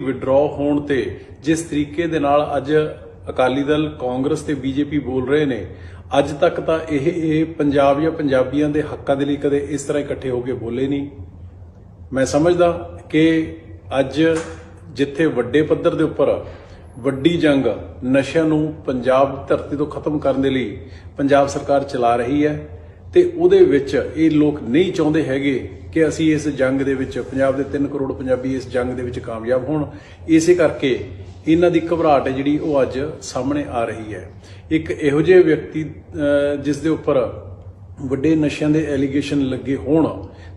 Withdraw ਹੋਣ ਤੇ ਜਿਸ ਤਰੀਕੇ ਦੇ ਨਾਲ ਅੱਜ ਅਕਾਲੀ ਦਲ ਕਾਂਗਰਸ ਤੇ ਬੀਜੇਪੀ ਬੋਲ ਰਹੇ ਨੇ, ਅੱਜ ਤੱਕ ਤਾਂ ਇਹ ਇਹ ਪੰਜਾਬ ਜਾਂ ਪੰਜਾਬੀਆਂ ਦੇ ਹੱਕਾਂ ਦੇ ਲਈ ਕਦੇ ਇਸ ਤਰ੍ਹਾਂ ਇਕੱਠੇ ਹੋ ਕੇ ਬੋਲੇ ਨਹੀਂ। ਮੈਂ ਸਮਝਦਾ ਕਿ ਅੱਜ ਜਿੱਥੇ ਵੱਡੇ ਪੱਧਰ ਦੇ ਉੱਪਰ ਵੱਡੀ ਜੰਗ ਨਸ਼ਿਆਂ ਨੂੰ ਪੰਜਾਬ ਧਰਤੀ ਤੋਂ ਖਤਮ ਕਰਨ ਦੇ ਲਈ ਪੰਜਾਬ ਸਰਕਾਰ ਚਲਾ ਰਹੀ ਹੈ ਤੇ ਉਹਦੇ ਵਿੱਚ ਇਹ ਲੋਕ ਨਹੀਂ ਚਾਹੁੰਦੇ ਹੈਗੇ ਕਿ ਅਸੀਂ ਇਸ ਜੰਗ ਦੇ ਵਿੱਚ ਪੰਜਾਬ ਦੇ 3 ਕਰੋੜ ਪੰਜਾਬੀ ਇਸ ਜੰਗ ਦੇ ਵਿੱਚ ਕਾਮਯਾਬ ਹੋਣ। ਇਸੇ ਕਰਕੇ ਇਹਨਾਂ ਦੀ ਘਬਰਾਹਟ ਹੈ ਜਿਹੜੀ ਉਹ ਅੱਜ ਸਾਹਮਣੇ ਆ ਰਹੀ ਹੈ। ਇੱਕ ਇਹੋ ਜਿਹੇ ਵਿਅਕਤੀ ਜਿਸ ਦੇ ਉੱਪਰ ਵੱਡੇ ਨਸ਼ਿਆਂ ਦੇ ਐਲੀਗੇਸ਼ਨ ਲੱਗੇ ਹੋਣ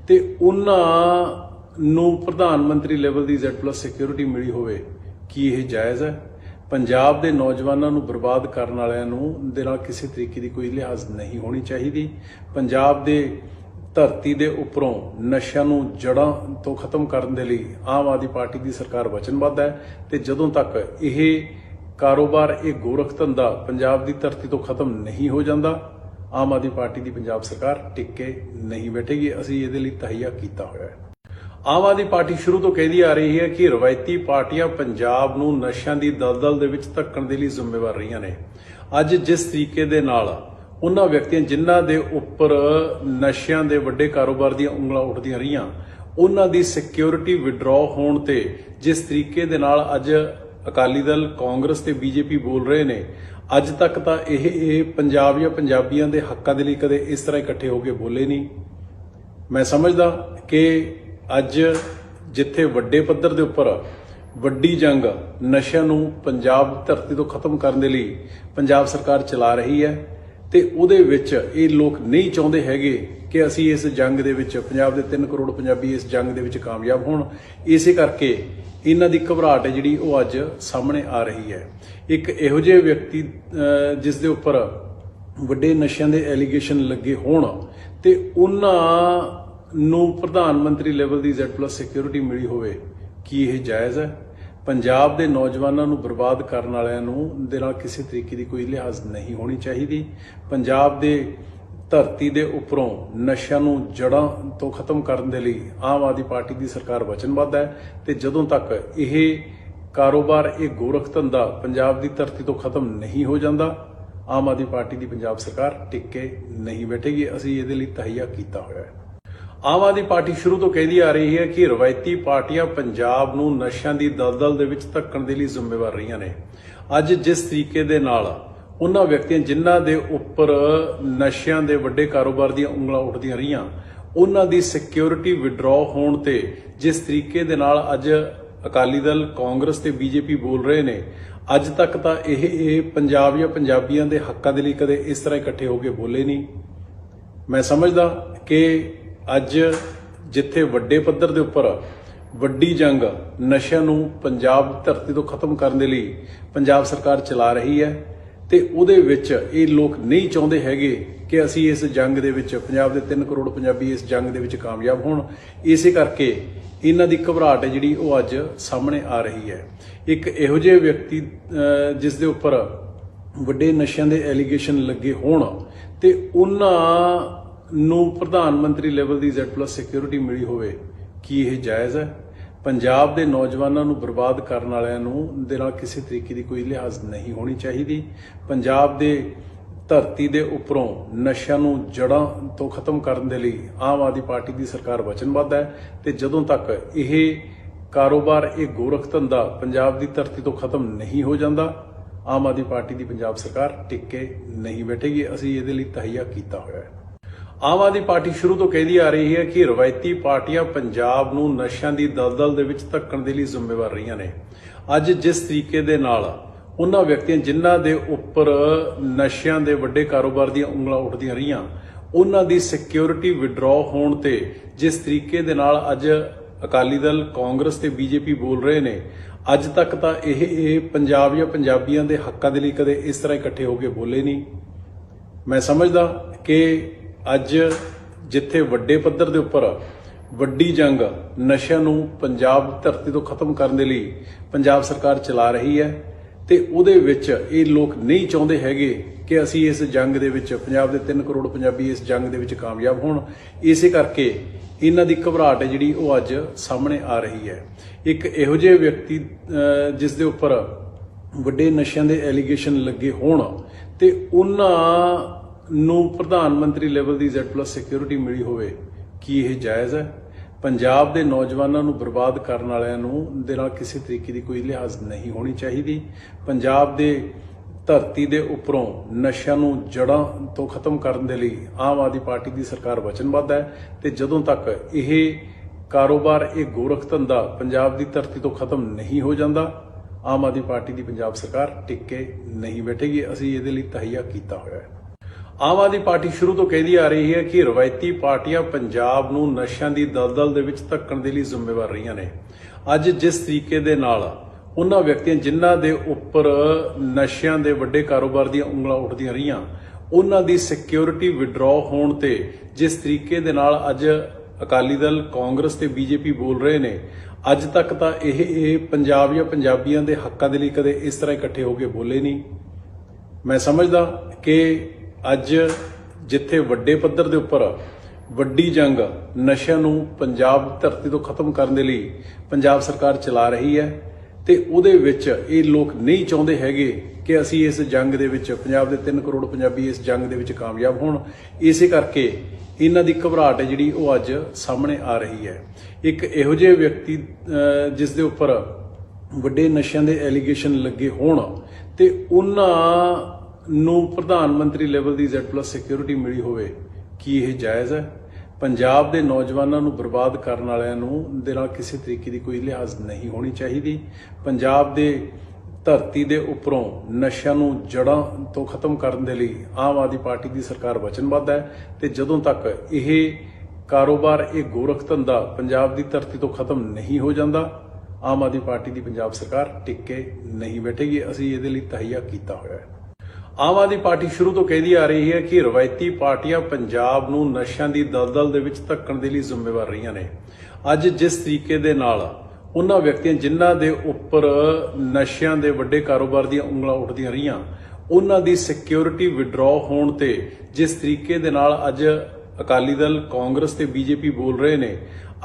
ਤੇ ਉਹਨਾਂ ਨੂੰ ਪ੍ਰਧਾਨ ਮੰਤਰੀ ਲੈਵਲ ਦੀ Z+ ਸਿਕਿਉਰਿਟੀ ਮਿਲੀ ਹੋਵੇ, ਕੀ ਇਹ ਜਾਇਜ਼ ਹੈ? ਪੰਜਾਬ ਦੇ ਨੌਜਵਾਨਾਂ ਨੂੰ ਬਰਬਾਦ ਕਰਨ ਵਾਲਿਆਂ ਨੂੰ ਦੇ ਨਾਲ ਕਿਸੇ ਤਰੀਕੇ ਦੀ ਕੋਈ ਲਿਹਾਜ਼ ਨਹੀਂ ਹੋਣੀ ਚਾਹੀਦੀ। ਪੰਜਾਬ ਦੇ ਧਰਤੀ ਦੇ ਉੱਪਰੋਂ ਨਸ਼ਿਆਂ ਨੂੰ ਜੜਾਂ ਤੋਂ ਖਤਮ ਕਰਨ ਦੇ ਲਈ ਆਮ ਆਦਮੀ ਪਾਰਟੀ ਦੀ ਸਰਕਾਰ ਵਚਨਬੱਧ ਹੈ ਤੇ ਜਦੋਂ ਤੱਕ ਇਹ ਕਾਰੋਬਾਰ, ਇਹ ਗੋਰਖ ਧੰਦਾ ਪੰਜਾਬ ਦੀ ਧਰਤੀ ਤੋਂ ਖਤਮ ਨਹੀਂ ਹੋ ਜਾਂਦਾ, ਆਮ ਆਦਮੀ ਪਾਰਟੀ ਦੀ ਪੰਜਾਬ ਸਰਕਾਰ ਟਿੱਕੇ ਨਹੀਂ ਬੈਠੇਗੀ। ਅਸੀਂ ਇਹਦੇ ਲਈ ਤਹਈਆ ਕੀਤਾ ਹੋਇਆ ਹੈ। ਆਮ ਆਦਮੀ ਪਾਰਟੀ ਸ਼ੁਰੂ ਤੋਂ ਕਹਿੰਦੀ ਆ ਰਹੀ ਹੈ ਕਿ ਰਵਾਇਤੀ ਪਾਰਟੀਆਂ ਪੰਜਾਬ ਨੂੰ ਨਸ਼ਿਆਂ ਦੀ ਦਲਦਲ ਦੇ ਵਿੱਚ ਧੱਕਣ ਦੇ ਲਈ ਜ਼ਿੰਮੇਵਾਰ ਰਹੀਆਂ ਨੇ। ਅੱਜ ਜਿਸ ਤਰੀਕੇ ਦੇ ਨਾਲ ਉਹਨਾਂ ਵਿਅਕਤੀਆਂ ਜਿਨ੍ਹਾਂ ਦੇ ਉੱਪਰ ਨਸ਼ਿਆਂ ਦੇ ਵੱਡੇ ਕਾਰੋਬਾਰ ਦੀਆਂ ਉਂਗਲਾਂ ਉੱਠਦੀਆਂ ਰਹੀਆਂ, ਉਹਨਾਂ ਦੀ ਸਿਕਿਉਰਿਟੀ ਵਿਡਰਾਅ ਹੋਣ ਤੇ ਜਿਸ ਤਰੀਕੇ ਦੇ ਨਾਲ ਅੱਜ ਅਕਾਲੀ ਦਲ, ਕਾਂਗਰਸ ਤੇ ਬੀਜੇਪੀ ਬੋਲ ਰਹੇ ਨੇ, ਅੱਜ ਤੱਕ ਤਾਂ ਇਹ ਇਹ ਪੰਜਾਬ ਜਾਂ ਪੰਜਾਬੀਆਂ ਦੇ ਹੱਕਾਂ ਦੇ ਲਈ ਕਦੇ ਇਸ ਤਰ੍ਹਾਂ ਇਕੱਠੇ ਹੋ ਕੇ ਬੋਲੇ ਨਹੀਂ। ਮੈਂ ਸਮਝਦਾ ਕਿ ਅੱਜ ਜਿੱਥੇ ਵੱਡੇ ਪੱਧਰ ਦੇ ਉੱਪਰ ਵੱਡੀ ਜੰਗ ਨਸ਼ਿਆਂ ਨੂੰ ਪੰਜਾਬ ਧਰਤੀ ਤੋਂ ਖਤਮ ਕਰਨ ਦੇ ਲਈ ਪੰਜਾਬ ਸਰਕਾਰ ਚਲਾ ਰਹੀ ਹੈ ਤੇ ਉਹਦੇ ਵਿੱਚ ਇਹ ਲੋਕ ਨਹੀਂ ਚਾਹੁੰਦੇ ਹੈਗੇ ਕਿ ਅਸੀਂ ਇਸ ਜੰਗ ਦੇ ਵਿੱਚ ਪੰਜਾਬ ਦੇ 3 ਕਰੋੜ ਪੰਜਾਬੀ ਇਸ ਜੰਗ ਦੇ ਵਿੱਚ ਕਾਮਯਾਬ ਹੋਣ। ਇਸੇ ਕਰਕੇ ਇਹਨਾਂ ਦੀ ਘਬਰਾਹਟ ਹੈ ਜਿਹੜੀ ਉਹ ਅੱਜ ਸਾਹਮਣੇ ਆ ਰਹੀ ਹੈ। ਇੱਕ ਇਹੋ ਜਿਹੇ ਵਿਅਕਤੀ ਜਿਸ ਦੇ ਉੱਪਰ ਵੱਡੇ ਨਸ਼ਿਆਂ ਦੇ ਐਲੀਗੇਸ਼ਨ ਲੱਗੇ ਹੋਣ ਤੇ ਉਹਨਾਂ ਨੂੰ ਪ੍ਰਧਾਨ ਮੰਤਰੀ ਲੈਵਲ ਦੀ Z+ ਸਿਕਿਉਰਿਟੀ ਮਿਲੀ ਹੋਵੇ, ਕੀ ਇਹ ਜਾਇਜ਼ ਹੈ? ਪੰਜਾਬ ਦੇ ਨੌਜਵਾਨਾਂ ਨੂੰ ਬਰਬਾਦ ਕਰਨ ਵਾਲਿਆਂ ਨੂੰ, ਦੇ ਨਾਲ ਕਿਸੇ ਤਰੀਕੇ ਦੀ ਕੋਈ ਲਿਹਾਜ਼ ਨਹੀਂ ਹੋਣੀ ਚਾਹੀਦੀ। ਪੰਜਾਬ ਦੇ ਧਰਤੀ ਦੇ ਉੱਪਰੋਂ ਨਸ਼ਿਆਂ ਨੂੰ ਜੜਾਂ ਤੋਂ ਖਤਮ ਕਰਨ ਦੇ ਲਈ ਆਮ ਆਦਮੀ ਪਾਰਟੀ ਦੀ ਸਰਕਾਰ ਵਚਨਬੱਧ ਹੈ ਤੇ ਜਦੋਂ ਤੱਕ ਇਹ ਕਾਰੋਬਾਰ, ਇਹ ਗੋਰਖ ਧੰਦਾ ਪੰਜਾਬ ਦੀ ਧਰਤੀ ਤੋਂ ਖਤਮ ਨਹੀਂ ਹੋ ਜਾਂਦਾ, ਆਮ ਆਦਮੀ ਪਾਰਟੀ ਦੀ ਪੰਜਾਬ ਸਰਕਾਰ ਟਿੱਕੇ ਨਹੀਂ ਬੈਠੇਗੀ। ਅਸੀਂ ਇਹਦੇ ਲਈ ਤਹਈਆ ਕੀਤਾ ਹੋਇਆ ਹੈ। ਆਮ ਆਦਮੀ ਪਾਰਟੀ ਸ਼ੁਰੂ ਤੋਂ ਕਹਿੰਦੀ ਆ ਰਹੀ ਹੈ ਕਿ ਰਵਾਇਤੀ ਪਾਰਟੀਆਂ ਪੰਜਾਬ ਨੂੰ ਨਸ਼ਿਆਂ ਦੀ ਦਲਦਲ ਦੇ ਵਿੱਚ ਧੱਕਣ ਦੇ ਲਈ ਜ਼ਿੰਮੇਵਾਰ ਰਹੀਆਂ ਨੇ। ਅੱਜ ਜਿਸ ਤਰੀਕੇ ਦੇ ਨਾਲ ਉਹਨਾਂ ਵਿਅਕਤੀਆਂ ਜਿਨ੍ਹਾਂ ਦੇ ਉੱਪਰ ਨਸ਼ਿਆਂ ਦੇ ਵੱਡੇ ਕਾਰੋਬਾਰ ਦੀਆਂ ਉਂਗਲਾਂ ਉੱਠਦੀਆਂ ਰਹੀਆਂ, ਉਹਨਾਂ ਦੀ ਸਿਕਿਉਰਿਟੀ ਵਿਡਰਾਅ ਹੋਣ ਤੇ ਜਿਸ ਤਰੀਕੇ ਦੇ ਨਾਲ ਅੱਜ ਅਕਾਲੀ ਦਲ, ਕਾਂਗਰਸ ਤੇ ਬੀਜੇਪੀ ਬੋਲ ਰਹੇ ਨੇ, ਅੱਜ ਤੱਕ ਤਾਂ ਇਹ ਇਹ ਪੰਜਾਬ ਜਾਂ ਪੰਜਾਬੀਆਂ ਦੇ ਹੱਕਾਂ ਦੇ ਲਈ ਕਦੇ ਇਸ ਤਰ੍ਹਾਂ ਇਕੱਠੇ ਹੋ ਕੇ ਬੋਲੇ ਨਹੀਂ। ਮੈਂ ਸਮਝਦਾ ਕਿ ਅੱਜ ਜਿੱਥੇ ਵੱਡੇ ਪੱਧਰ ਦੇ ਉੱਪਰ ਵੱਡੀ ਜੰਗ ਨਸ਼ਿਆਂ ਨੂੰ ਪੰਜਾਬ ਦੀ ਧਰਤੀ ਤੋਂ ਖਤਮ ਕਰਨ ਦੇ ਲਈ ਪੰਜਾਬ ਸਰਕਾਰ ਚਲਾ ਰਹੀ ਹੈ ਤੇ ਉਹਦੇ ਵਿੱਚ ਇਹ ਲੋਕ ਨਹੀਂ ਚਾਹੁੰਦੇ ਹੈਗੇ ਕਿ ਅਸੀਂ ਇਸ ਜੰਗ ਦੇ ਵਿੱਚ ਪੰਜਾਬ ਦੇ 3 ਕਰੋੜ ਪੰਜਾਬੀ ਇਸ ਜੰਗ ਦੇ ਵਿੱਚ ਕਾਮਯਾਬ ਹੋਣ। ਇਸੇ ਕਰਕੇ ਇਹਨਾਂ ਦੀ ਘਬਰਾਹਟ ਹੈ ਜਿਹੜੀ ਉਹ ਅੱਜ ਸਾਹਮਣੇ ਆ ਰਹੀ ਹੈ। ਇੱਕ ਇਹੋ ਜਿਹੇ ਵਿਅਕਤੀ ਜਿਸ ਦੇ ਉੱਪਰ ਵੱਡੇ ਨਸ਼ਿਆਂ ਦੇ ਐਲੀਗੇਸ਼ਨ ਲੱਗੇ ਹੋਣ ਤੇ ਉਹਨਾਂ ਨੂੰ ਪ੍ਰਧਾਨ ਮੰਤਰੀ ਲੈਵਲ ਦੀ Z+ ਸਿਕਿਉਰਿਟੀ ਮਿਲੀ ਹੋਵੇ, ਕੀ ਇਹ ਜਾਇਜ਼ ਹੈ? ਪੰਜਾਬ ਦੇ ਨੌਜਵਾਨਾਂ ਨੂੰ ਬਰਬਾਦ ਕਰਨ ਵਾਲਿਆਂ ਨੂੰ ਦੇ ਨਾਲ ਕਿਸੇ ਤਰੀਕੇ ਦੀ ਕੋਈ ਲਿਹਾਜ਼ ਨਹੀਂ ਹੋਣੀ ਚਾਹੀਦੀ। ਪੰਜਾਬ ਦੇ ਧਰਤੀ ਦੇ ਉੱਪਰੋਂ ਨਸ਼ਿਆਂ ਨੂੰ ਜੜਾਂ ਤੋਂ ਖਤਮ ਕਰਨ ਦੇ ਲਈ ਆਮ ਆਦਮੀ ਪਾਰਟੀ ਦੀ ਸਰਕਾਰ ਵਚਨਬੱਧ ਹੈ ਤੇ ਜਦੋਂ ਤੱਕ ਇਹ ਕਾਰੋਬਾਰ, ਇਹ ਗੋਰਖ ਧੰਦਾ ਪੰਜਾਬ ਦੀ ਧਰਤੀ ਤੋਂ ਖਤਮ ਨਹੀਂ ਹੋ ਜਾਂਦਾ, ਆਮ ਆਦਮੀ ਪਾਰਟੀ ਦੀ ਪੰਜਾਬ ਸਰਕਾਰ ਟਿੱਕੇ ਨਹੀਂ ਬੈਠੇਗੀ। ਅਸੀਂ ਇਹਦੇ ਲਈ ਤਹਈਆ ਕੀਤਾ ਹੋਇਆ ਹੈ। ਆਮ ਆਦਮੀ ਪਾਰਟੀ ਸ਼ੁਰੂ ਤੋਂ ਕਹਿੰਦੀ ਆ ਰਹੀ ਹੈ ਕਿ ਰਵਾਇਤੀ ਪਾਰਟੀਆਂ ਪੰਜਾਬ ਨੂੰ ਨਸ਼ਿਆਂ ਦੀ ਦਲਦਲ ਦੇ ਵਿੱਚ ਧੱਕਣ ਦੇ ਲਈ ਜ਼ਿੰਮੇਵਾਰ ਰਹੀਆਂ ਨੇ। ਅੱਜ ਜਿਸ ਤਰੀਕੇ ਦੇ ਨਾਲ ਉਹਨਾਂ ਵਿਅਕਤੀਆਂ ਜਿਨ੍ਹਾਂ ਦੇ ਉੱਪਰ ਨਸ਼ਿਆਂ ਦੇ ਵੱਡੇ ਕਾਰੋਬਾਰ ਦੀਆਂ ਉਂਗਲਾਂ ਉੱਠਦੀਆਂ ਰਹੀਆਂ, ਉਹਨਾਂ ਦੀ ਸਿਕਿਉਰਿਟੀ ਵਿਡਰਾਅ ਹੋਣ ਤੇ ਜਿਸ ਤਰੀਕੇ ਦੇ ਨਾਲ ਅੱਜ ਅਕਾਲੀ ਦਲ, ਕਾਂਗਰਸ ਤੇ ਬੀਜੇਪੀ ਬੋਲ ਰਹੇ ਨੇ, ਅੱਜ ਤੱਕ ਤਾਂ ਇਹ ਇਹ ਪੰਜਾਬ ਜਾਂ ਪੰਜਾਬੀਆਂ ਦੇ ਹੱਕਾਂ ਦੇ ਲਈ ਕਦੇ ਇਸ ਤਰ੍ਹਾਂ ਇਕੱਠੇ ਹੋ ਕੇ ਬੋਲੇ ਨਹੀਂ। ਮੈਂ ਸਮਝਦਾ ਕਿ ਅੱਜ ਜਿੱਥੇ ਵੱਡੇ ਪੱਧਰ ਦੇ ਉੱਪਰ ਵੱਡੀ ਜੰਗ ਨਸ਼ਿਆਂ ਨੂੰ ਪੰਜਾਬ ਧਰਤੀ ਤੋਂ ਖਤਮ ਕਰਨ ਦੇ ਲਈ ਪੰਜਾਬ ਸਰਕਾਰ ਚਲਾ ਰਹੀ ਹੈ ਤੇ ਉਹਦੇ ਵਿੱਚ ਇਹ ਲੋਕ ਨਹੀਂ ਚਾਹੁੰਦੇ ਹੈਗੇ ਕਿ ਅਸੀਂ ਇਸ ਜੰਗ ਦੇ ਵਿੱਚ ਪੰਜਾਬ ਦੇ 3 ਕਰੋੜ ਪੰਜਾਬੀ ਇਸ ਜੰਗ ਦੇ ਵਿੱਚ ਕਾਮਯਾਬ ਹੋਣ। ਇਸੇ ਕਰਕੇ ਇਹਨਾਂ ਦੀ ਘਬਰਾਹਟ ਹੈ ਜਿਹੜੀ ਉਹ ਅੱਜ ਸਾਹਮਣੇ ਆ ਰਹੀ ਹੈ। ਇੱਕ ਇਹੋ ਜਿਹੇ ਵਿਅਕਤੀ ਜਿਸ ਦੇ ਉੱਪਰ ਵੱਡੇ ਨਸ਼ਿਆਂ ਦੇ ਐਲੀਗੇਸ਼ਨ ਲੱਗੇ ਹੋਣ ਤੇ ਉਹਨਾਂ ਨੂੰ ਪ੍ਰਧਾਨ ਮੰਤਰੀ ਲੈਵਲ ਦੀ Z+ ਸਿਕਿਉਰਿਟੀ ਮਿਲੀ ਹੋਵੇ, ਕੀ ਇਹ ਜਾਇਜ਼ ਹੈ? ਪੰਜਾਬ ਦੇ ਨੌਜਵਾਨਾਂ ਨੂੰ ਬਰਬਾਦ ਕਰਨ ਵਾਲਿਆਂ ਨੂੰ, ਦੇ ਨਾਲ ਕਿਸੇ ਤਰੀਕੇ ਦੀ ਕੋਈ ਲਿਹਾਜ਼ ਨਹੀਂ ਹੋਣੀ ਚਾਹੀਦੀ। ਪੰਜਾਬ ਦੇ ਧਰਤੀ ਦੇ ਉੱਪਰੋਂ ਨਸ਼ਿਆਂ ਨੂੰ ਜੜਾਂ ਤੋਂ ਖਤਮ ਕਰਨ ਦੇ ਲਈ ਆਮ ਆਦਮੀ ਪਾਰਟੀ ਦੀ ਸਰਕਾਰ ਵਚਨਬੱਧ ਹੈ ਤੇ ਜਦੋਂ ਤੱਕ ਇਹ ਕਾਰੋਬਾਰ, ਇਹ ਗੋਰਖ ਧੰਦਾ ਪੰਜਾਬ ਦੀ ਧਰਤੀ ਤੋਂ ਖਤਮ ਨਹੀਂ ਹੋ ਜਾਂਦਾ, ਆਮ ਆਦਮੀ ਪਾਰਟੀ ਦੀ ਪੰਜਾਬ ਸਰਕਾਰ ਟਿੱਕੇ ਨਹੀਂ ਬੈਠੇਗੀ। ਅਸੀਂ ਇਹਦੇ ਲਈ ਤਹਈਆ ਕੀਤਾ ਹੋਇਆ ਹੈ। ਆਮ ਆਦਮੀ ਪਾਰਟੀ ਸ਼ੁਰੂ ਤੋਂ ਕਹਿੰਦੀ ਆ ਰਹੀ ਹੈ ਕਿ ਰਵਾਇਤੀ ਪਾਰਟੀਆਂ ਪੰਜਾਬ ਨੂੰ ਨਸ਼ਿਆਂ ਦੀ ਦਲਦਲ ਦੇ ਵਿੱਚ ਧੱਕਣ ਦੇ ਲਈ ਜ਼ਿੰਮੇਵਾਰ ਰਹੀਆਂ ਨੇ। ਅੱਜ ਜਿਸ ਤਰੀਕੇ ਦੇ ਨਾਲ ਉਹਨਾਂ ਵਿਅਕਤੀਆਂ ਜਿਨ੍ਹਾਂ ਦੇ ਉੱਪਰ ਨਸ਼ਿਆਂ ਦੇ ਵੱਡੇ ਕਾਰੋਬਾਰ ਦੀਆਂ ਉਂਗਲਾਂ ਉੱਠਦੀਆਂ ਰਹੀਆਂ, ਉਹਨਾਂ ਦੀ ਸਿਕਿਉਰਿਟੀ ਵਿਡਰਾਅ ਹੋਣ ਤੇ ਜਿਸ ਤਰੀਕੇ ਦੇ ਨਾਲ ਅੱਜ ਅਕਾਲੀ ਦਲ, ਕਾਂਗਰਸ ਤੇ ਬੀਜੇਪੀ ਬੋਲ ਰਹੇ ਨੇ, ਅੱਜ ਤੱਕ ਤਾਂ ਇਹ ਇਹ ਪੰਜਾਬ ਜਾਂ ਪੰਜਾਬੀਆਂ ਦੇ ਹੱਕਾਂ ਦੇ ਲਈ ਕਦੇ ਇਸ ਤਰ੍ਹਾਂ ਇਕੱਠੇ ਹੋ ਕੇ ਬੋਲੇ ਨਹੀਂ। ਮੈਂ ਸਮਝਦਾ ਕਿ ਅੱਜ ਜਿੱਥੇ ਵੱਡੇ ਪੱਧਰ ਦੇ ਉੱਪਰ ਵੱਡੀ ਜੰਗ ਨਸ਼ਿਆਂ ਨੂੰ ਪੰਜਾਬ ਧਰਤੀ ਤੋਂ ਖਤਮ ਕਰਨ ਦੇ ਲਈ ਪੰਜਾਬ ਸਰਕਾਰ ਚਲਾ ਰਹੀ ਹੈ ਤੇ ਉਹਦੇ ਵਿੱਚ ਇਹ ਲੋਕ ਨਹੀਂ ਚਾਹੁੰਦੇ ਹੈਗੇ ਕਿ ਅਸੀਂ ਇਸ ਜੰਗ ਦੇ ਵਿੱਚ ਪੰਜਾਬ ਦੇ 3 ਕਰੋੜ ਪੰਜਾਬੀ ਇਸ ਜੰਗ ਦੇ ਵਿੱਚ ਕਾਮਯਾਬ ਹੋਣ। ਇਸੇ ਕਰਕੇ ਇਹਨਾਂ ਦੀ ਘਬਰਾਹਟ ਹੈ ਜਿਹੜੀ ਉਹ ਅੱਜ ਸਾਹਮਣੇ ਆ ਰਹੀ ਹੈ। ਇੱਕ ਇਹੋ ਜਿਹੇ ਵਿਅਕਤੀ ਜਿਸ ਦੇ ਉੱਪਰ ਵੱਡੇ ਨਸ਼ਿਆਂ ਦੇ ਐਲੀਗੇਸ਼ਨ ਲੱਗੇ ਹੋਣ ਤੇ ਉਹਨਾਂ ਨੂੰ ਪ੍ਰਧਾਨ ਮੰਤਰੀ ਲੈਵਲ ਦੀ Z+ ਸਿਕਿਉਰਿਟੀ ਮਿਲੀ ਹੋਵੇ, ਕੀ ਇਹ ਜਾਇਜ਼ ਹੈ? ਪੰਜਾਬ ਦੇ ਨੌਜਵਾਨਾਂ ਨੂੰ ਬਰਬਾਦ ਕਰਨ ਵਾਲਿਆਂ ਨੂੰ, ਦੇ ਨਾਲ ਕਿਸੇ ਤਰੀਕੇ ਦੀ ਕੋਈ ਲਿਹਾਜ਼ ਨਹੀਂ ਹੋਣੀ ਚਾਹੀਦੀ। ਪੰਜਾਬ ਦੇ ਧਰਤੀ ਦੇ ਉੱਪਰੋਂ ਨਸ਼ਿਆਂ ਨੂੰ ਜੜਾਂ ਤੋਂ ਖਤਮ ਕਰਨ ਦੇ ਲਈ ਆਮ ਆਦਮੀ ਪਾਰਟੀ ਦੀ ਸਰਕਾਰ ਵਚਨਬੱਧ ਹੈ ਤੇ ਜਦੋਂ ਤੱਕ ਇਹ ਕਾਰੋਬਾਰ, ਇਹ ਗੋਰਖ ਧੰਦਾ ਪੰਜਾਬ ਦੀ ਧਰਤੀ ਤੋਂ ਖਤਮ ਨਹੀਂ ਹੋ ਜਾਂਦਾ, ਆਮ ਆਦਮੀ ਪਾਰਟੀ ਦੀ ਪੰਜਾਬ ਸਰਕਾਰ ਟਿੱਕੇ ਨਹੀਂ ਬੈਠੇਗੀ। ਅਸੀਂ ਇਹਦੇ ਲਈ ਤਹਈਆ ਕੀਤਾ ਹੋਇਆ ਹੈ। ਆਮ ਆਦਮੀ ਪਾਰਟੀ ਸ਼ੁਰੂ ਤੋਂ ਕਹਿੰਦੀ ਆ ਰਹੀ ਹੈ ਕਿ ਰਵਾਇਤੀ ਪਾਰਟੀਆਂ ਪੰਜਾਬ ਨੂੰ ਨਸ਼ਿਆਂ ਦੀ ਦਲਦਲ ਦੇ ਵਿੱਚ ਧੱਕਣ ਦੇ ਲਈ ਜ਼ਿੰਮੇਵਾਰ ਰਹੀਆਂ ਨੇ। ਅੱਜ ਜਿਸ ਤਰੀਕੇ ਦੇ ਨਾਲ ਉਹਨਾਂ ਵਿਅਕਤੀਆਂ ਜਿਨ੍ਹਾਂ ਦੇ ਉੱਪਰ ਨਸ਼ਿਆਂ ਦੇ ਵੱਡੇ ਕਾਰੋਬਾਰ ਦੀਆਂ ਉਂਗਲਾਂ ਉੱਠਦੀਆਂ ਰਹੀਆਂ, ਉਹਨਾਂ ਦੀ ਸਿਕਿਉਰਿਟੀ ਵਿਡਰਾਅ ਹੋਣ ਤੇ ਜਿਸ ਤਰੀਕੇ ਦੇ ਨਾਲ ਅੱਜ ਅਕਾਲੀ ਦਲ, ਕਾਂਗਰਸ ਤੇ ਬੀਜੇਪੀ ਬੋਲ ਰਹੇ ਨੇ,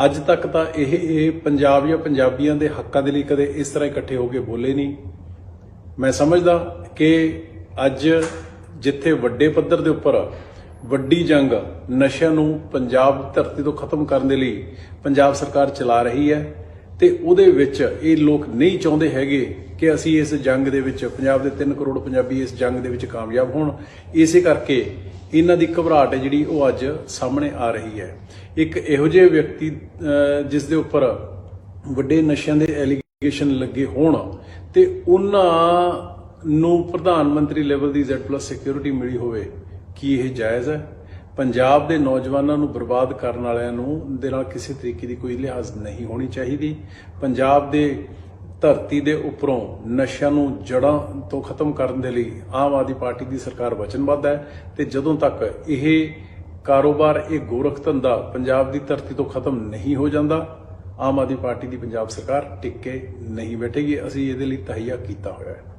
ਅੱਜ ਤੱਕ ਤਾਂ ਇਹ ਇਹ ਪੰਜਾਬ ਜਾਂ ਪੰਜਾਬੀਆਂ ਦੇ ਹੱਕਾਂ ਦੇ ਲਈ ਕਦੇ ਇਸ ਤਰ੍ਹਾਂ ਇਕੱਠੇ ਹੋ ਕੇ ਬੋਲੇ ਨਹੀਂ। ਮੈਂ ਸਮਝਦਾ ਕਿ ਅੱਜ ਜਿੱਥੇ ਵੱਡੇ ਪੱਧਰ ਦੇ ਉੱਪਰ ਵੱਡੀ ਜੰਗ ਨਸ਼ਿਆਂ ਨੂੰ ਪੰਜਾਬ ਧਰਤੀ ਤੋਂ ਖਤਮ ਕਰਨ ਦੇ ਲਈ ਪੰਜਾਬ ਸਰਕਾਰ ਚਲਾ ਰਹੀ ਹੈ ਤੇ ਉਹਦੇ ਵਿੱਚ ਇਹ ਲੋਕ ਨਹੀਂ ਚਾਹੁੰਦੇ ਹੈਗੇ ਕਿ ਅਸੀਂ ਇਸ ਜੰਗ ਦੇ ਵਿੱਚ ਪੰਜਾਬ ਦੇ 3 ਕਰੋੜ ਪੰਜਾਬੀ ਇਸ ਜੰਗ ਦੇ ਵਿੱਚ ਕਾਮਯਾਬ ਹੋਣ। ਇਸੇ ਕਰਕੇ ਇਹਨਾਂ ਦੀ ਘਬਰਾਹਟ ਹੈ ਜਿਹੜੀ ਉਹ ਅੱਜ ਸਾਹਮਣੇ ਆ ਰਹੀ ਹੈ। ਇੱਕ ਇਹੋ ਜਿਹੇ ਵਿਅਕਤੀ ਜਿਸ ਦੇ ਉੱਪਰ ਵੱਡੇ ਨਸ਼ਿਆਂ ਦੇ ਐਲੀਗੇਸ਼ਨ ਲੱਗੇ ਹੋਣ ਤੇ ਉਹਨਾਂ ਨੂੰ ਪ੍ਰਧਾਨ ਮੰਤਰੀ ਲੈਵਲ ਦੀ Z+ ਸਿਕਿਉਰਿਟੀ ਮਿਲੀ ਹੋਵੇ, ਕੀ ਇਹ ਜਾਇਜ਼ ਹੈ? ਪੰਜਾਬ ਦੇ ਨੌਜਵਾਨਾਂ ਨੂੰ ਬਰਬਾਦ ਕਰਨ ਵਾਲਿਆਂ ਨੂੰ, ਦੇ ਨਾਲ ਕਿਸੇ ਤਰੀਕੇ ਦੀ ਕੋਈ ਲਿਹਾਜ਼ ਨਹੀਂ ਹੋਣੀ ਚਾਹੀਦੀ। ਪੰਜਾਬ ਦੇ ਧਰਤੀ ਦੇ ਉੱਪਰੋਂ ਨਸ਼ਿਆਂ ਨੂੰ ਜੜਾਂ ਤੋਂ ਖਤਮ ਕਰਨ ਦੇ ਲਈ ਆਮ ਆਦਮੀ ਪਾਰਟੀ ਦੀ ਸਰਕਾਰ ਵਚਨਬੱਧ ਹੈ ਤੇ ਜਦੋਂ ਤੱਕ ਇਹ ਕਾਰੋਬਾਰ, ਇਹ ਗੋਰਖ ਧੰਦਾ ਪੰਜਾਬ ਦੀ ਧਰਤੀ ਤੋਂ ਖਤਮ ਨਹੀਂ ਹੋ ਜਾਂਦਾ ਆਮ ਆਦਮੀ ਪਾਰਟੀ ਦੀ ਪੰਜਾਬ ਸਰਕਾਰ ਟਿੱਕੇ ਨਹੀਂ ਬੈਠੇਗੀ। ਅਸੀਂ ਇਹਦੇ ਲਈ ਤਹਈਆ ਕੀਤਾ ਹੋਇਆ ਹੈ।